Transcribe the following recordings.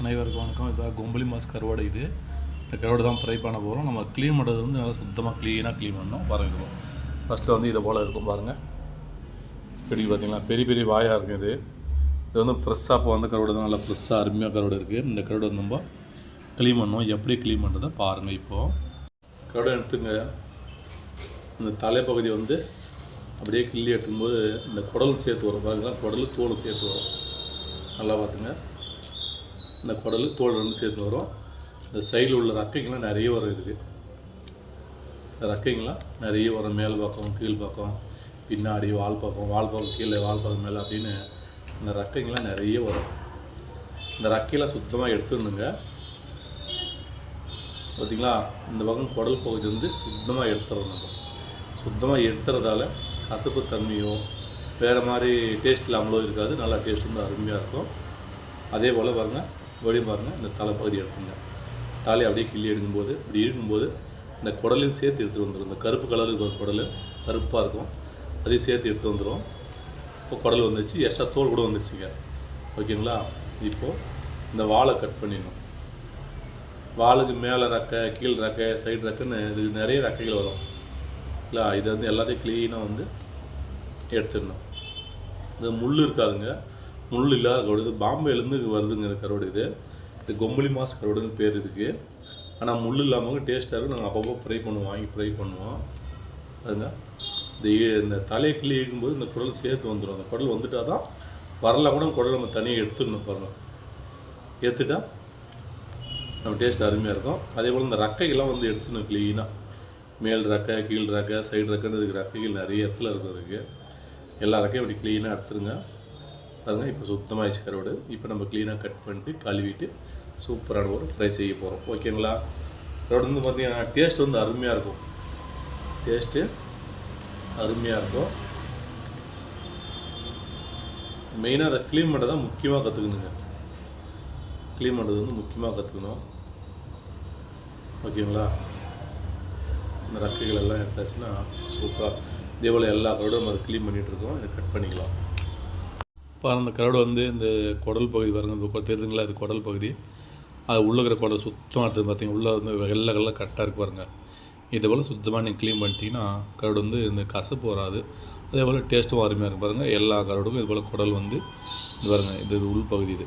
அனைவருக்கும் வணக்கம் இதான் கொம்பளி மாஸ் கருவாடு இது. இந்த கருவாடு தான் ஃப்ரை பண்ண போகிறோம் நம்ம க்ளீன் பண்ணுறது வந்து நல்லா சுத்தமாக க்ளீனாக க்ளீன் பண்ணணும். பாருங்க. ஃபஸ்ட்டில் வந்து இதை போல் இருக்கும் பாருங்கள் இப்படி பார்த்திங்களா பெரிய பெரிய வாயாக இருக்கும் இது. இது வந்து ஃப்ரெஷ்ஷாக இப்போ வந்து கருவாடு தான். நல்லா ஃப்ரெஷ்ஷாக அருமையாக கருவாடு இருக்குது இந்த கருவாடு வந்து நம்ம க்ளீன் பண்ணோம் எப்படி க்ளீன் பண்ணுறதை பாருங்கள் இப்போது கருவாடு எடுத்துங்க. இந்த தலைப்பகுதி வந்து அப்படியே கிள்ளி எடுக்கும்போது இந்த குடல் சேர்த்து வரும். பாருங்களா குடல் தோல் சேர்த்து வரும். நல்லா பார்த்துங்க. இந்த குடல் தோல் ரெண்டு சேர்த்து வரும். இந்த சைடில் உள்ள ரக்கைங்களாம் நிறைய வரும் இதுக்கு இந்த ரக்கைங்களாம் நிறைய வரும் மேல் பக்கம் கீழ் பக்கம் பின்னாடி வால் பக்கம் வால் பக்கம் கீழே வால் பக்கம் மேலே அப்படின்னு இந்த ரக்கைங்களாம் நிறைய வரும் இந்த ரக்கையெல்லாம் சுத்தமாக எடுத்துடணுங்க. பார்த்தீங்களா இந்த பக்கம் குடல் பகுதி வந்து சுத்தமாக எடுத்துறோம் நம்ம. சுத்தமாக எடுத்துறதால கசப்பு தன்மையோ வேறு மாதிரி டேஸ்ட் இல்லாமலோ இருக்காது. நல்லா டேஸ்ட் வந்து அருமையாக இருக்கும். அதே போல் பாருங்கள் வெளியே பாருங்கள் இந்த தலைப்பகுதி எடுத்துங்க. தாலி அப்படியே கிள்ளி எடுக்கும்போது இப்படி இழுக்கும்போது இந்த குடலையும் சேர்த்து எடுத்துகிட்டு வந்துடும் இந்த கருப்பு கலருக்கு ஒரு குடல் கருப்பாக இருக்கும். அதையும் சேர்த்து எடுத்து வந்துடும் இப்போ குடல் வந்துச்சு எக்ஸ்ட்ரா தோல் கூட வந்துருச்சுங்க. ஓகேங்களா? இப்போது இந்த வாழை கட் பண்ணிடணும். வாளுக்கு மேலே ரக்கை கீழ் ரக்கை சைடு ரக்கைன்னு இது நிறைய ரக்கைகள் வரும். இல்லை இதை வந்து எல்லாத்தையும் க்ளீனாக வந்து எடுத்துடணும். இது முள் இருக்காதுங்க. முள் இல்லாத கருவாடு இது பாம்பேலேருந்து வருதுங்க இந்த கருவாடு இது. இது கொம்பளி மாஸ் கருவாடுன்னு பேர் இதுக்கு. ஆனால் முள் இல்லாமல் டேஸ்ட்டாக இருக்கும். நாங்கள் அப்பப்போ ஃப்ரை பண்ணுவோம் வாங்கி ஃப்ரை பண்ணுவோம். அதுங்க இந்த இந்த தலையை கிளி இழுக்கும்போது இந்த குடல் சேர்த்து வந்துடும் அந்த குடல் வந்துட்டால் தான் வரலாம் கூட குடல் நம்ம தனியாக எடுத்துடணும் பாருங்கள் எடுத்துட்டா நம்ம டேஸ்ட் அருமையாக இருக்கும். அதே போல் இந்த ரக்கைகள்லாம் வந்து எடுத்துடணும் க்ளீனாக மேல் ரக்கை கீழ் ரக்கை சைடு ரக்கைன்னு இதுக்கு ரக்கைகள் நிறைய இடத்துல இருக்கும் எல்லா ரக்கையும் அப்படி க்ளீனாக எடுத்துருங்க பாருங்கள் இப்போ சுத்தமாகிடுச்சு கருவாடு. இப்போ நம்ம க்ளீனாக கட் பண்ணிட்டு கழுவிட்டு சூப்பரான ஒரு ஃப்ரை செய்ய போகிறோம் ஓகேங்களா கருவாடு வந்து பார்த்தீங்கன்னா டேஸ்ட் வந்து அருமையாக இருக்கும். டேஸ்ட்டு அருமையாக இருக்கும். மெயினாக அதை க்ளீன் பண்ணுறது தான் முக்கியமாக கற்றுக்கணுங்க க்ளீன் பண்ணுறது வந்து முக்கியமாக கற்றுக்கணும் ஓகேங்களா இந்த ரக்கைகள் எல்லாம் எடுத்தாச்சுன்னா சூப்பராக இதே போல் எல்லா கருடும் அதை க்ளீன் பண்ணிகிட்டு இருக்கோம். இதை கட் பண்ணிக்கலாம். பாருங்கள் அந்த கருடு வந்து இந்த குடல் பகுதி பாருங்க இந்த கொ- தெரியுதுங்களா? இது குடல் பகுதி. அது உள்ளே இருக்கிற குடல் சுத்தமாக எடுத்து பார்த்தீங்க உள்ளே வந்து வெள்ளை கல்லாக கட்டாக இருக்கு பாருங்கள் இதே போல் சுத்தமாக நீங்கள் க்ளீன் பண்ணிட்டீங்கன்னா கருடு வந்து இந்த கசப்பு வராது. அதே போல் டேஸ்ட்டும் அருமையாக இருக்கும் பாருங்கள் எல்லா கருடுக்கும் இது போல் குடல் வந்து இது பாருங்க இது இது உள் பகுதி இது.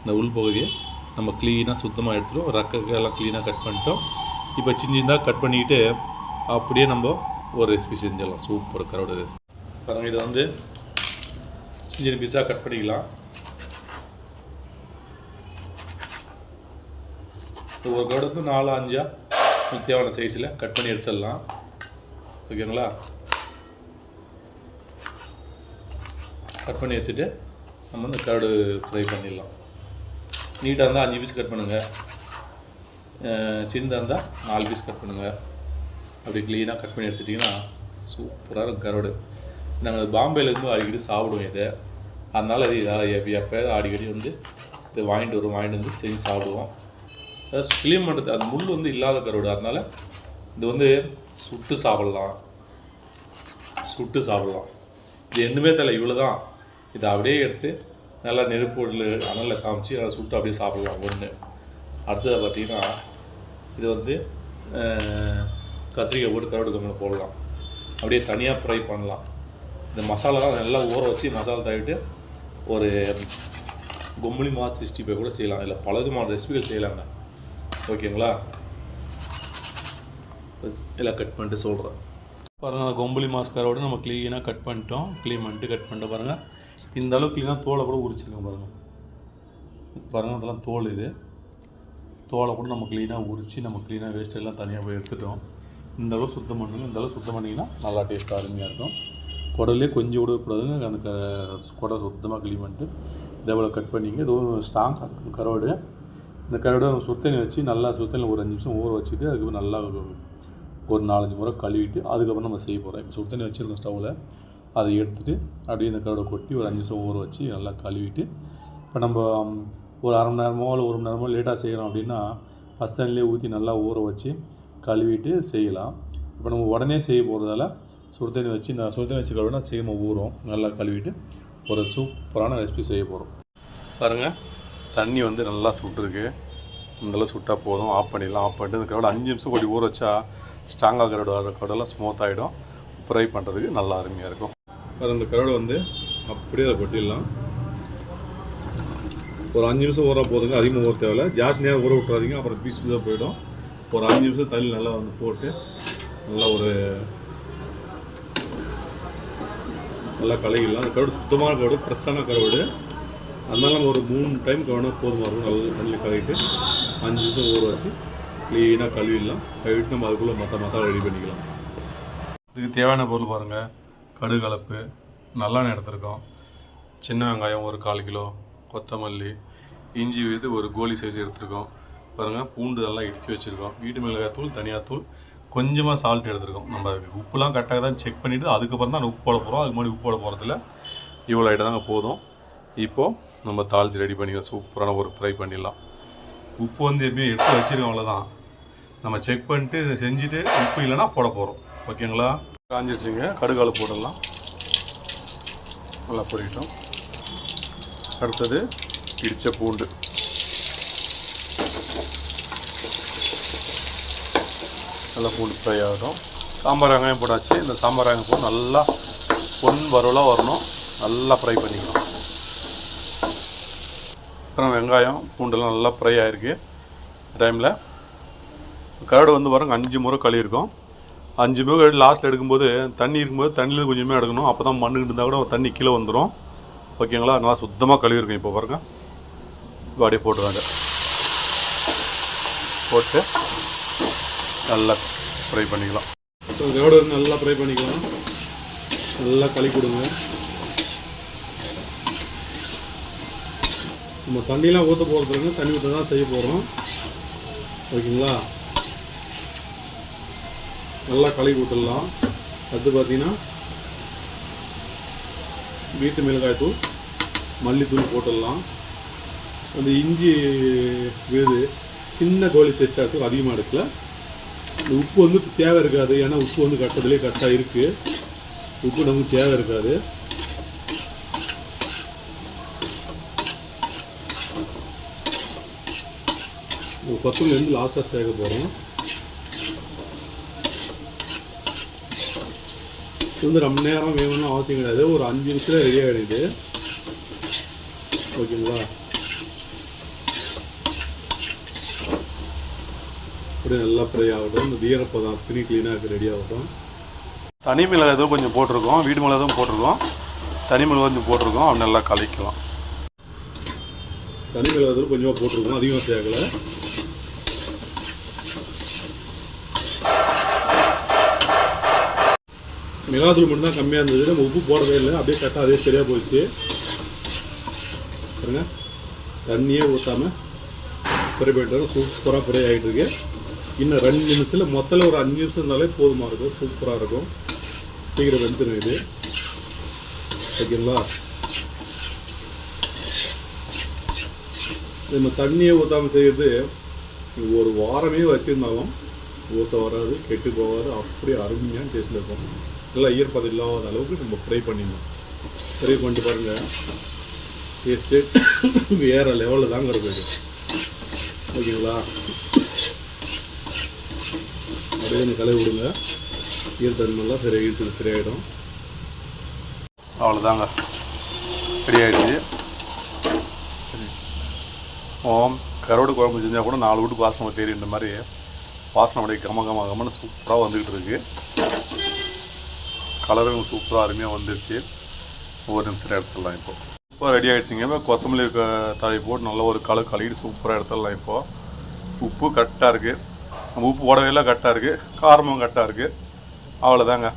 இந்த உள் பகுதியை நம்ம க்ளீனாக சுத்தமாக எடுத்துட்டோம். ரக்கை எல்லாம் க்ளீனாக கட் பண்ணிட்டோம். இப்போ சிஞ்சிருந்தால் கட் பண்ணிக்கிட்டு அப்படியே நம்ம ஒரு ரெசிபி செஞ்சிடலாம். சூப்பர் கரோட ரெசிபி பாருங்கள் இதை வந்து சின்ன பீஸாக கட் பண்ணிக்கலாம். ஒரு கரோட வந்து நாலு அஞ்சா தேவையான சைஸில் கட் பண்ணி எடுத்துடலாம். ஓகேங்களா கட் பண்ணி எடுத்துகிட்டு நம்ம வந்து கரடு ஃப்ரை பண்ணிடலாம். நீட்டாக இருந்தால் அஞ்சு பீஸ் கட் பண்ணுங்கள் சின்னதாக இருந்தால் நாலு பீஸ் கட் பண்ணுங்கள் அப்படி க்ளீனாக கட் பண்ணி எடுத்துட்டிங்கன்னா சூப்பராக இருக்கும் கரோடு நாங்கள் பாம்பேலேருந்து அடிக்கடி சாப்பிடுவோம் இதை. அதனால் அது இதாக எப்போயாவது அடிக்கடி வந்து இதை வாங்கிட்டு வரும் வாங்கிட்டு வந்து செஞ்சு சாப்பிடுவோம். அதாவது க்ளீன் பண்ணுறது அந்த முள் வந்து இல்லாத கரோடு அதனால் இது வந்து சுட்டு சாப்பிட்லாம். சுட்டு சாப்பிட்லாம். இது என்னமே தெரியல இவ்வளோ தான் இதை அப்படியே எடுத்து நல்லா நெருப்பொருள் அனலில் காமிச்சு அதை சுட்டு அப்படியே சாப்பிட்லாம் ஒன்று அடுத்தது பார்த்திங்கன்னா இது வந்து கத்திரிக்காய் போட்டு கருவாடு கம்மியில் போடலாம். அப்படியே தனியாக ஃப்ரை பண்ணலாம். இந்த மசாலாலாம் நல்லா ஊற வச்சு மசாலா தவிட்டு ஒரு கொம்புளி மாஸ் சிக்ஸ்டி ஃபைவ் கூட செய்யலாம். இல்லை பல விதமான ரெசிபிகள் செய்யலாங்க. ஓகேங்களா எல்லாம் கட் பண்ணிட்டு சொல்கிறேன் பாருங்கள் கொம்புளி மாஸ்கரோடு நம்ம க்ளீனாக கட் பண்ணிட்டோம். க்ளீன் பண்ணிட்டு கட் பண்ணிட்டு பாருங்கள் இந்த அளவுக்கு க்ளீனாக தோலை கூட உரிச்சிருக்கோம் பாருங்கள் பாருங்கள் அதெல்லாம் தோல் இது. தோலை கூட நம்ம க்ளீனாக உரித்து நம்ம க்ளீனாக வேஸ்ட் எல்லாம் தனியாக போய் எடுத்துட்டோம். இந்த அளவு சுத்தம் பண்ணுங்க. இந்த அளவு சுத்தம் பண்ணிங்கன்னா நல்லா டேஸ்ட்டாக அருமையாக இருக்கும். குடலே கொஞ்சம் கூட கூடாதுங்க அந்த க குடை சுத்தமாக க்ளீன் பண்ணிட்டு இதே கட் பண்ணிங்க. இதுவும் ஸ்ட்ராங்காக இருக்கும் கரோடு இந்த கரோடை சுத்தண்ணி வச்சு நல்லா சுத்தண்ணி ஒரு அஞ்சு நிமிஷம் ஊற வச்சுட்டு அதுக்கப்புறம் நல்லா ஒரு நாலஞ்சு முறை கழுவிட்டு அதுக்கப்புறம் நம்ம செய்ய போகிறோம் இப்போ சுடு வச்சுருக்கோம் ஸ்டவ்வில் அதை எடுத்துகிட்டு அப்படியே இந்த கரோடை கொட்டி ஒரு அஞ்சு நிமிஷம் ஊற வச்சு நல்லா கழுவிட்டு இப்போ நம்ம ஒரு அரை மணி நேரமோ இல்லை ஒரு மணி நேரமோ லேட்டாக செய்கிறோம் அப்படின்னா ஃபஸ்ட் தண்ணிலே ஊற்றி நல்லா ஊற வச்சு கழுவிட்டு செய்யலாம். இப்போ நம்ம உடனே செய்ய போகிறதால சுடு தண்ணி வச்சு நான் சுடு தண்ணி வச்சு கழுவினா சீக்கிரமாக ஊறும். நல்லா கழுவிட்டு ஒரு சூப்பரான ரெசிபி செய்ய போகிறோம் பாருங்கள் தண்ணி வந்து நல்லா சுட்டுருக்கு. இந்தளவு சுட்டால் போதும். ஆஃப் பண்ணிடலாம் ஆஃப் பண்ணிட்டு இந்த கரோட அஞ்சு நிமிஷம் கொடி ஊற வச்சா ஸ்ட்ராங்காக கரோட கடவுளாக ஸ்மூத் ஆகிடும் ஃப்ரை பண்ணுறதுக்கு நல்லா அருமையாக இருக்கும். வேறு இந்த கரோடை வந்து அப்படியே அதை கொட்டிடலாம். ஒரு அஞ்சு நிமிஷம் ஊற போதுங்க. அதிகமாக ஊற தேவையில்ல. ஜாஸ்தி நேரம் ஊற விட்றாதீங்க அப்புறம் பீஸ் பீஸாக போயிடும். ஒரு அஞ்சு நிமிஷம் தண்ணி நல்லா வந்து போட்டு நல்லா ஒரு நல்லா கழுகிடலாம் அந்த கருவாடு சுத்தமான கருவாடு ஃப்ரெஷ்ஷான கருவாடு அதனால நம்ம ஒரு மூணு டைம் கழுவினா போதுமாக இருக்கும். நல்லா தண்ணியில் கழுவிட்டு அஞ்சு நிமிஷம் ஊற வச்சு க்ளீனாக கழுவிடலாம். கழுவிட்டு நம்ம அதுக்குள்ளே மற்ற மசாலா ரெடி பண்ணிக்கலாம். இதுக்கு தேவையான பொருள் பாருங்கள் கடுகு கலப்பு. நல்லெண்ணெய் எடுத்துருக்கோம். சின்ன வெங்காயம் ஒரு கால் கிலோ. கொத்தமல்லி. இஞ்சி இது ஒரு கோலி சைஸ் எடுத்திருக்கோம். பாருங்கள் பூண்டு நல்லா இடித்து வச்சுருக்கோம். வீட்டு மிளகாய் தூள் தனியாக தூள் கொஞ்சமாக சால்ட் எடுத்துருக்கோம். நம்ம உப்புலாம் கரெக்டாக தான் செக் பண்ணிவிட்டு அதுக்கப்புறம் தான் உப்பு போட போகிறோம் அதுக்கு முன்னாடி உப்பு போட போகிறதில்ல இவ்வளோ ஐட்டம் தாங்க போதும். இப்போது நம்ம தாளிச்சு ரெடி பண்ணிக்கலாம். சூப்பரான ஒரு ஃப்ரை பண்ணிடலாம். உப்பு வந்து எப்பயும் எடுத்து வச்சுருக்கோம் அவ்வளோதான் நம்ம செக் பண்ணிட்டு இதை செஞ்சுட்டு உப்பு இல்லைன்னா போட போகிறோம் ஓகேங்களா காஞ்சிருச்சுங்க. கடுகால் போடலாம். நல்லா பொரிக்கிட்டோம் அடுத்தது இடித்த பூண்டு. நல்லா பூண்டு ஃப்ரை ஆகிடும் சாம்பார் வெங்காயம் போட்டாச்சு. இந்த சாம்பார் வெங்காயம் போட்டு நல்லா பொன் வறுவலாக வரணும். நல்லா ஃப்ரை பண்ணிக்கணும். அப்புறம் வெங்காயம் பூண்டெல்லாம் நல்லா ஃப்ரை ஆகிருக்கு டைமில் கரடு வந்து பாருங்கள் அஞ்சு முறை கழுவிருக்கோம் அஞ்சு முறை கழுவி லாஸ்ட்டில் எடுக்கும்போது தண்ணி இருக்கும்போது தண்ணியில் கொஞ்சமே எடுக்கணும். அப்போ தான் மண்ணுக்கிட்டு இருந்தால் கூட தண்ணி கீழே வந்துடும் ஓகேங்களா? நல்லா சுத்தமாக கழுவிருக்கோம் இப்போ பாருங்க. இப்போ அப்படியே போட்டுருவாங்க போட்டு நல்லா ஃப்ரை பண்ணிக்கலாம். ஸோ இதோட நல்லா ஃப்ரை பண்ணிக்கலாம். நல்லா களி கொடுங்க. நம்ம தண்ணியெலாம் ஊற்ற போகிறதுங்க தண்ணி ஊற்ற தான் செய்ய போகிறோம் ஓகேங்களா? நல்லா களி விட்டுடலாம் அடுத்து பார்த்தீங்கன்னா வீட்டு மிளகாய் தூள் மல்லித்தூள் போட்டுடலாம். அந்த இஞ்சி விழுது சின்ன கோழி சைஸ் இருக்கும் அதிகமாக எடுக்கல. இந்த உப்பு வந்து தேவை இருக்காது. ஏன்னா உப்பு வந்து கட்டத்துலேயே கரெக்டாக இருக்குது உப்பு நமக்கு தேவை இருக்காது. ஒரு கொத்தமல்லி வந்து லாஸ்ட்டாக சேர்க்க போகிறோம் இது வந்து ரொம்ப நேரம் வேணும்னு அவசியம் கிடையாது. ஒரு அஞ்சு நிமிஷத்தில் ரெடி ஆகிடுது ஓகேங்களா? அப்படியே நல்லா ஃப்ரை ஆகட்டும். இந்த வீரப்பதம் அத்தனை க்ளீனாக ரெடி ஆகட்டும். தனி மிளகாய் ஏதோ கொஞ்சம் போட்டிருக்கோம். வீடு மிளகாய் தான் போட்டிருக்கோம். தனி மிளகாய் கொஞ்சம் போட்டிருக்கோம். அவன் நல்லா கலக்கலாம். தனி மிளகாய் தூள் கொஞ்சமாக போட்டிருக்கோம். அதிகமாக சேர்க்கல மிளகாத்தூள் மட்டும் தான் கம்மியாக இருந்தது. நம்ம உப்பு போடவே இல்லை. அப்படியே கரெக்டாக அதே சரியாக போயிடுச்சு. பாருங்க. தண்ணியே ஊற்றாமல் ஃப்ரை பண்ணிட்டு சூப்பராக ஃப்ரை ஆகிட்டு இருக்கு. இன்னும் ரெண்டு நிமிஷத்தில் மொத்தத்தில் ஒரு அஞ்சு நிமிஷம் இருந்தாலே போதுமாக இருக்கும். சூப்பராக இருக்கும். சீக்கிரம் வெந்துடும் இது. ஓகேங்களா? நம்ம தண்ணியை ஊற்றாமல் செய்கிறது ஒரு வாரமே வச்சுருந்தாலும் ஓசை வராது கெட்டு போகாது. அப்படியே அருமையான டேஸ்ட்டில் இருக்கும். நல்லா ஈரப்பதம் இல்லாத அளவுக்கு நம்ம ஃப்ரை பண்ணிடணும் ஃப்ரை பண்ணிட்டு பாருங்கள் டேஸ்ட்டு வேறு லெவலில் தாங்க இருக்கும் ஓகேங்களா? அப்படியே கொஞ்சம் கலவி விடுங்க ஈரத்தன்மெல்லாம் சரி ஈர்த்து சரியாயிடும். அவ்வளோதாங்க ரெடி ஆகிடுச்சு ஓம். கருவாடு குழம்பு செஞ்சால் கூட நாலு வீட்டுக்கு வாசனை தெரியுன்ற இந்த மாதிரி வாசனை அப்படியே கம கம கமன்னு சூப்பராக வந்துக்கிட்டு இருக்கு. கலரும் சூப்பராக அருமையாக வந்துருச்சு. ஒவ்வொரு நிமிஷம் எடுத்துடலாம் இப்போ. இப்போ ரெடி ஆகிடுச்சிங்க இப்போ கொத்தமல்லி தழை போட்டு நல்ல ஒரு கலர் கழுவிட்டு சூப்பராக எடுத்துடலாம் இப்போது உப்பு கரெக்டாக இருக்குது நம்ம உப்பு போடவே இல்லை கரெக்டாக இருக்குது காரமும் கரெக்டாக இருக்குது அவ்வளோதாங்க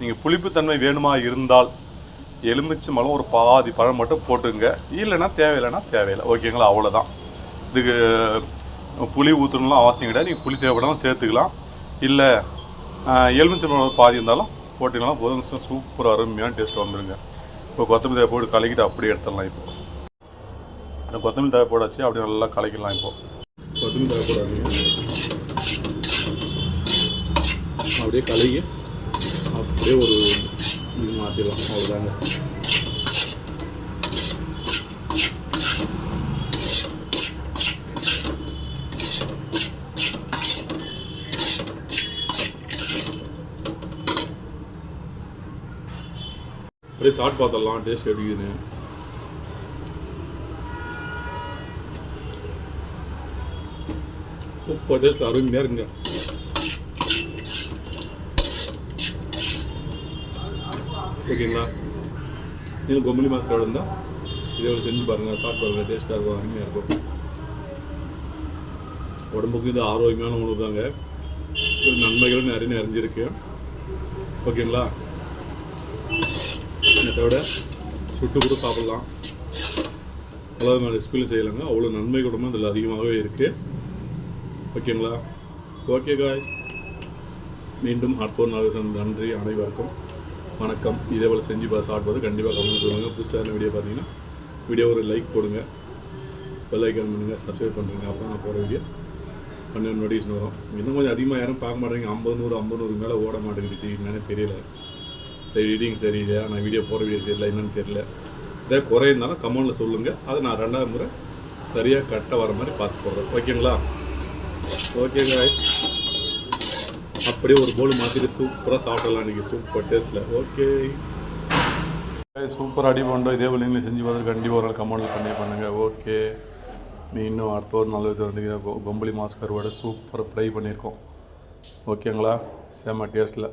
நீங்கள் புளிப்புத்தன்மை வேணுமா இருந்தால் எலுமிச்சை மலம் ஒரு பாதி பழம் மட்டும் போட்டுங்க. இல்லைன்னா தேவையில்லைன்னா தேவையில்லை. ஓகேங்களா? அவ்வளோதான் இதுக்கு புளி ஊற்றணும்லாம் அவசியம் கிடையாது. நீங்கள் புளி தேவைப்படலாம் சேர்த்துக்கலாம். இல்லை எலுமிச்சை மலம் பாதி இருந்தாலும் போட்டிங்கன்னா போதும். சூப்பர் அருமையான டேஸ்ட் வந்துடுங்க இப்போ கொத்தமல்லி தேவை போட்டு கலக்கிட்டு அப்படியே எடுத்துடலாம் இப்போ. அந்த கொத்தமல்லி தழை போடாச்சு அப்படியே நல்லா கலக்கிடலாம் இப்போது கொத்தமல்லி போடாச்சு அப்படியே கழுவி அப்படியே ஒரு இது மாற்றிடலாம் அவ்வளோதாங்க அப்படியே சாட் பார்த்துடலாம் டேஸ்ட் எப்படின்னு சூப்பர் டேஸ்ட் அருமையாக இருக்குங்க ஓகேங்களா? இது கொம்பளி மாஸ்டரோட இருந்தால் இதே ஒரு செஞ்சு பாருங்கள் சாப்பிட்டு பாருங்கள் டேஸ்ட்டாக இருக்கும் அருமையாக இருக்கும். உடம்புக்கு இது ஆரோக்கியமான உணவு தாங்க. இது நன்மைகளும் நிறைய நிறைஞ்சிருக்கு. ஓகேங்களா? இதை விட சுட்டு கூட சாப்பிட்லாம். அவ்வளோ ரெசிபியில் செய்யலாங்க. அவ்வளோ நன்மை கூடமா இதில் அதிகமாகவே இருக்குது ஓகேங்களா? ஓகே காய்ஸ் மீண்டும் அடுத்த ஒரு நாள் நன்றி. அனைவருக்கும். வணக்கம். இதே போல் செஞ்சு பார்த்து சாப்பிடுவது கண்டிப்பாக கமெண்ட் சொல்லுங்கள் புதுசாக வீடியோ பார்த்தீங்கன்னா வீடியோ ஒரு லைக் போடுங்க. பெல் ஐக்கான் பண்ணுங்கள் சப்ஸ்கிரைப் பண்ணுறீங்க அப்போ நான் போகிற வீடியோ பன்னெண்டு நோட்டிஃபிகேஷன் வரும். இன்னும் கொஞ்சம் அதிகமாக யாரும் பார்க்க மாட்டேங்க ஐம்பது நூறு ஐம்பது நூறு மேலே ஓட மாட்டேங்குது. டிவி என்னன்னு தெரியல. ரீடிங் சரியில்லையா? நான் வீடியோ போகிற வீடியோ சரியில்லை. என்னன்னு தெரியல. இதே குறையிருந்தாலும் கமெண்டில் சொல்லுங்கள் அதை நான் ரெண்டாவது முறை சரியாக கரெக்டாக வர மாதிரி பார்த்து போடுறேன். ஓகேங்களா ஓகே காய்ஸ் அப்படியே ஒரு போல் மாற்றிட்டு சூப்பராக சாப்பிடலாம். இன்றைக்கி சூப்பர் டேஸ்ட்டில் ஓகே சூப்பர் அடி பண்ணுறோம் இதே போல் நீங்களும் செஞ்சு பார்த்துட்டு கண்டிப்பாக ஒரு நாள் கமெண்ட் பண்ணி பண்ணுங்கள் ஓகே நீ இன்னும் அடுத்த ஒரு நல்ல விஷயம் கொம்பளி மாஸ் கருவாடை சூப்பராக ஃப்ரை பண்ணியிருக்கோம். ஓகேங்களா செம்ம டேஸ்ட்டில்